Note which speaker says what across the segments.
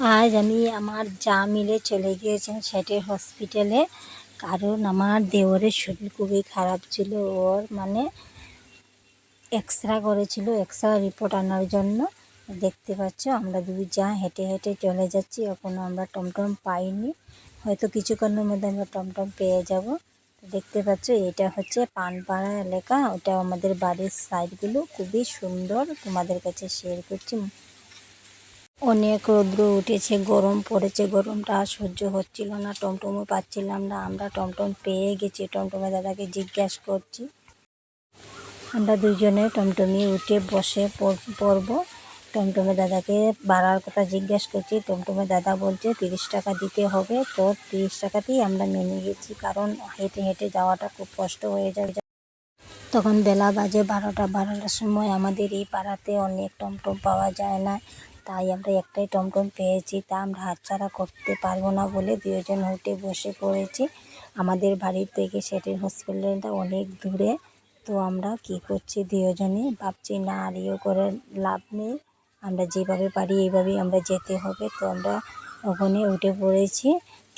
Speaker 1: আজ আমি আমার যা মিলে চলে গিয়েছেন সেটের হসপিটালে কারণ আমার দেওরের শরীর খুবই খারাপ ছিল, ওর মানে এক্সরা করেছিল এক্সরা রিপোর্ট আনার জন্য। দেখতে পাচ্ছ, আমরা দুই যা হেঁটে হেঁটে চলে যাচ্ছি এখনও আমরা টমটম পাইনি। হয়তো কিছুক্ষণের মধ্যে আমরা টমটম পেয়ে যাব। দেখতে পাচ্ছ, এটা হচ্ছে পানপাড়া এলাকা, ওটা আমাদের বাড়ির সাইডগুলো খুবই সুন্দর, তোমাদের কাছে শেয়ার করছি। অনেক রৌদ্র উঠেছে, গরম পড়েছে, গরমটা আর সহ্য হচ্ছিল না, টমটমও পাচ্ছিলাম না, আমরা টমটম পেয়ে গেছি টমটমে দাদাকে জিজ্ঞাসা করছি। আমরা দুজনে টমটমে উঠে বসে পড়ব। টমটমে দাদাকে বাড়ার কথা জিজ্ঞেস করছি টমটমে দাদা বলছে, তিরিশ টাকা দিতে হবে, তো তিরিশ টাকাতেই আমরা মেনে গেছি, কারণ হেঁটে হেঁটে যাওয়াটা খুব কষ্ট হয়ে যায়। তখন বেলা বাজে বারোটা, বারোটার সময় আমাদের এই পাড়াতে অনেক টমটম পাওয়া যায় না। তাই আমরা একটাই টমটম পেয়েছি। তা আমরা হাতছাড়া করতে পারব না বলে দুজন উঠে বসে পড়েছি। আমাদের বাড়ির থেকে সেটির হসপিটালটা অনেক দূরে। তো আমরা কি করছি দুজনে ভাবছি, না আর ইয়ে করে লাভ নেই। আমরা যেভাবে পারি এইভাবেই আমরা যেতে হবে। তো আমরা ওখানে উঠে পড়েছি।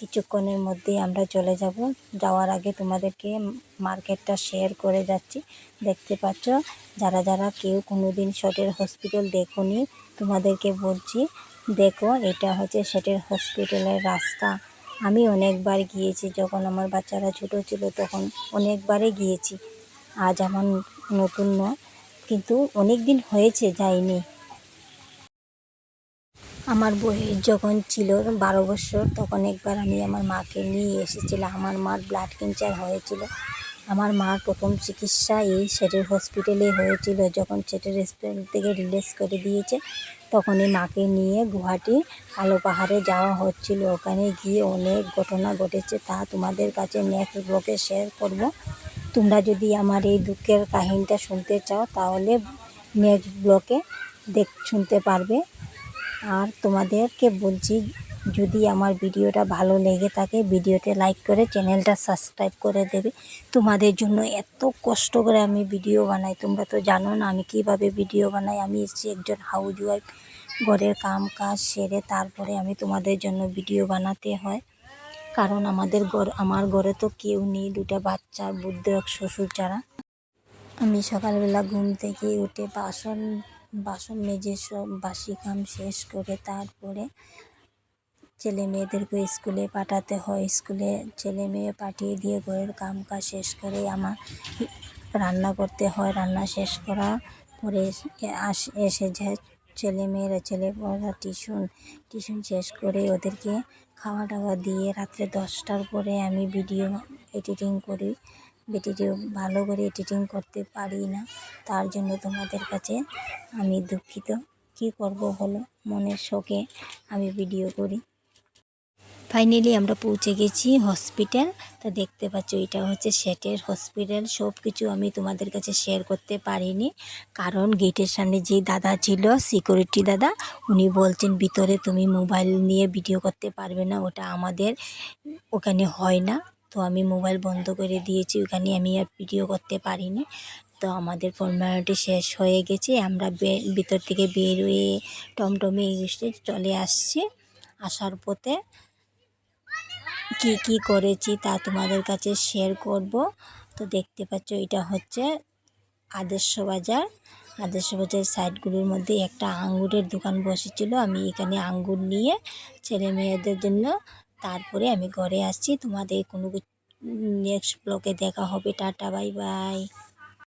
Speaker 1: কিছুক্ষণের মধ্যেই আমরা চলে যাব। যাওয়ার আগে তোমাদেরকে মার্কেটটা শেয়ার করে যাচ্ছি। দেখতে পাচ্ছ, যারা যারা কেউ কোনো দিন শটের হসপিটাল দেখোনি, তোমাদেরকে বলছি, দেখো, এটা হচ্ছে সেটের হসপিটালের রাস্তা। আমি অনেকবার গিয়েছি, যখন আমার বাচ্চারা ছোট ছিল, তখন অনেকবারই গিয়েছি। আজ আমার নতুন নয়, কিন্তু অনেক দিন হয়েছে যাইনি। আমার বয়স যখন ছিল বারো বছর, তখন একবার আমি আমার মাকে নিয়ে এসেছিলাম। আমার মার ব্লাড ক্যান্সার হয়েছিল। আমার মার প্রথম চিকিৎসা এই সেটের হসপিটালে হয়েছিল। যখন সেটের হসপিটাল থেকে রিলিজ করে দিয়েছে, তখনই মাকে নিয়ে গুয়াহাটি কালো পাহাড়ে যাওয়া হচ্ছিল। ওখানে গিয়ে অনেক ঘটনা ঘটেছে। তা তোমাদের কাছে নেক্সট ব্লকে শেয়ার করব। তোমরা যদি আমার এই দুঃখের কাহিনীটা শুনতে চাও, তাহলে নেক্সট ব্লকে দেখ শুনতে পারবে। আর তোমাদেরকে বলছি, যদি আমার ভিডিওটা ভালো লেগে থাকে, ভিডিওতে লাইক করে চ্যানেলটা সাবস্ক্রাইব করে দেবে। তোমাদের জন্য এত কষ্ট করে আমি ভিডিও বানাই, তোমরা তো জানো না আমি কীভাবে ভিডিও বানাই। আমি এসেছি একজন হাউস ওয়াইফ ঘরের কাম কাজ সেরে তারপরে আমি তোমাদের জন্য ভিডিও বানাতে হয়। কারণ আমাদের ঘর, আমার ঘরে তো কেউ নেই, দুটা বাচ্চা, বুদ্ধ, এক শ্বশুর ছাড়া আমি সকালবেলা ঘুম থেকে উঠে বাসন বাসন মেজে সব, বাসি কাম শেষ করে তারপরে ছেলে মেয়েদেরকে স্কুলে পাঠাতে হয়। স্কুলে ছেলে মেয়ে পাঠিয়ে দিয়ে ঘরের কাম কাজ শেষ করে আমার রান্না করতে হয়। রান্না শেষ করা পরে এসে যায় ছেলে মেয়েরা ছেলে মেয়েরা টিউশন টিউশন শেষ করে ওদেরকে খাওয়া দাওয়া দিয়ে রাত্রে দশটার পরে আমি ভিডিও এডিটিং করি। ভিডিও ভালো করে এডিটিং করতে পারি না, তার জন্য তোমাদের কাছে আমি দুঃখিত। কী করব বলো? মনের শোকে আমি ভিডিও করি। ফাইনালি আমরা পৌঁছে গেছি হসপিটাল তা দেখতে পাচ্ছ, এটা হচ্ছে সেটের হসপিটাল সব কিছু আমি তোমাদের কাছে শেয়ার করতে পারিনি। কারণ গেটের সামনে যে দাদা ছিল সিকিউরিটি দাদা, উনি বলছেন, ভিতরে তুমি মোবাইল নিয়ে ভিডিও করতে পারবে না, ওটা আমাদের, ওখানে হয় না। তো আমি মোবাইল বন্ধ করে দিয়েছি, ওখানে আমি আর ভিডিও করতে পারিনি। তো আমাদের ফর্মালিটি শেষ হয়ে গেছে, আমরা ভিতর থেকে বেরোয়ে টমটমে এসে চলে আসছি। আসার পথে কি কি করেছি তা তোমাদের কাছে শেয়ার করব। তো দেখতে পাচ্ছ, এটা হচ্ছে আদর্শ বাজার আদর্শ বাজার সাইডগুলোর মধ্যে একটা আঙ্গুরের দোকান বসেছিল। আমি এখানে আঙ্গুর নিয়ে ছেলে মেয়েদের জন্য তারপরে আমি ঘরে আসছি। তোমাদের কোনো নেক্সট ব্লগে দেখা হবে। Tata bye bye.